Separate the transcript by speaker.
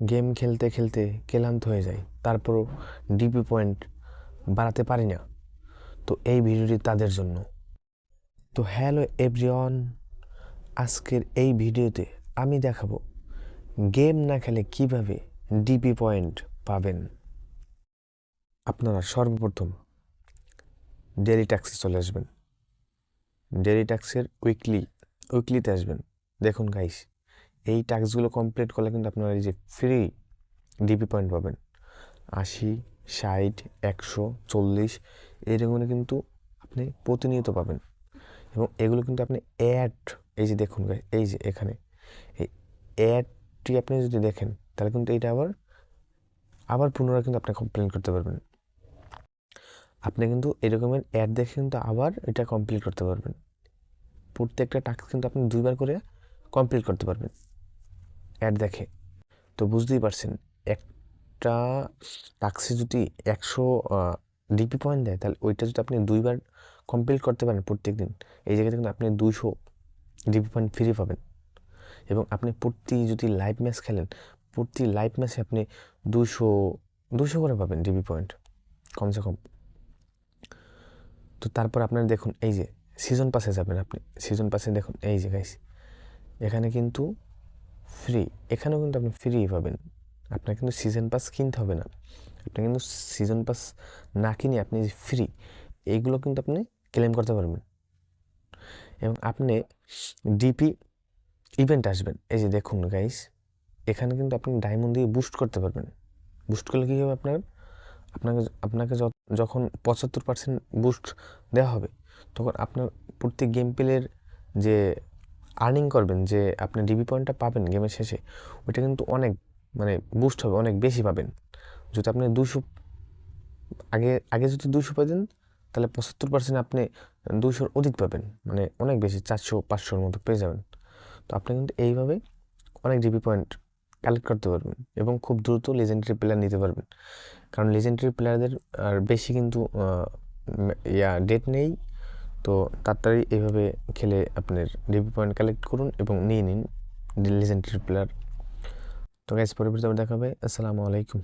Speaker 1: Game খেলতে খেলতে ক্লান্ত হয়ে যাই। তারপরও ডিপি পয়েন্ট বাড়াতে পারি না। তো এই ভিডিওটি তাদের জন্য। তো হ্যালো এভরিওয়ান, আজকের এই ভিডিওতে আমি দেখাবো গেম না খেলে কীভাবে ডিপি পয়েন্ট পাবেন। আপনারা সর্বপ্রথম ডেলি ট্যাক্সে চলে আসবেন। ডেলি ট্যাক্সের উইকলি উইকলিতে আসবেন। দেখুন গাইস এই টাস্কগুলো কমপ্লিট করলে কিন্তু আপনারা এই যে ফ্রি ডিপি পয়েন্ট পাবেন। আশি, ষাট, একশো, চল্লিশ এরকম কিন্তু আপনি প্রতিনিয়ত পাবেন। এবং এগুলো কিন্তু আপনি অ্যাড এই যে দেখুন এই যে এখানে, এই অ্যাডটি আপনি যদি দেখেন, তাহলে কিন্তু এইটা আবার আবার পুনরায় কিন্তু আপনি কমপ্লেন করতে পারবেন। আপনি কিন্তু এরকমের অ্যাড দেখে কিন্তু আবার এটা কমপ্লিট করতে পারবেন। প্রত্যেকটা টাস্ক কিন্তু আপনি দুইবার করে কমপ্লিট করতে পারবেন। অ্যাড দেখে। তো বুঝতেই পারছেন, একটা টাক্সে যদি একশো ডিপি পয়েন্ট দেয়, তাহলে ওইটা যদি আপনি দুইবার কমপ্লিট করতে পারেন প্রত্যেক দিন এই জায়গাতে কিন্তু আপনি দুইশো ডিপি পয়েন্ট ফ্রি পাবেন। এবং আপনি প্রতি যদি লাইভ ম্যাচ খেলেন, প্রতি লাইভ ম্যাচে আপনি দুশো দুশো করে পাবেন ডিবি পয়েন্ট কমসে কম। তো তারপর আপনার দেখুন, এই যে সিজন পাসে যাবেন আপনি সিজন পাসে দেখুন, এই যে গাইস এখানে কিন্তু ফ্রি এখানেও কিন্তু আপনি ফ্রি পাবেন। আপনার কিন্তু সিজন পাস কিনতে হবে না। আপনি কিন্তু সিজন পাস না কিনে আপনি ফ্রি এইগুলো কিন্তু আপনি ক্লেম করতে পারবেন। এবং আপনি ডিপি ইভেন্ট আসবেন। এই যে দেখুন গাইস এখানে কিন্তু আপনি ডায়মন্ড দিয়ে বুস্ট করতে পারবেন। বুস্ট করলে কী হবে আপনার? আপনাকে আপনাকে যখন পঁচাত্তর পার্সেন্ট বুস্ট দেওয়া হবে, তখন আপনার প্রত্যেক গেম প্লের যে আর্নিং করবেন যে আপনি ডিবি পয়েন্টটা পাবেন গেমের শেষে, ওইটা কিন্তু অনেক মানে বুস্ট হবে, অনেক বেশি পাবেন। যদি আপনি দুশো, আগে আগে যদি দুশো পেতেন তাহলে পঁচাত্তর পার্সেন্ট আপনি দুশোর অধিক পাবেন মানে অনেক বেশি, চারশো, পাঁচশোর মতো পেয়ে যাবেন। তো আপনি কিন্তু এইভাবে অনেক ডিবি পয়েন্ট কালেক্ট করতে পারবেন এবং খুব দ্রুত লেজেন্ডারি প্লেয়ার নিতে পারবেন। কারণ লেজেন্ডারি প্লেয়ারদের আর বেশি কিন্তু ইয়া ডেট নেই তো তাড়াতাড়ি এইভাবে খেলে আপনার ডিপি পয়েন্ট কালেক্ট করুন এবং নিয়ে নিন লেজেন্ডারি প্লেয়ার তো গাইজ পরবর্তী দেখা হবে। আসসালামু আলাইকুম।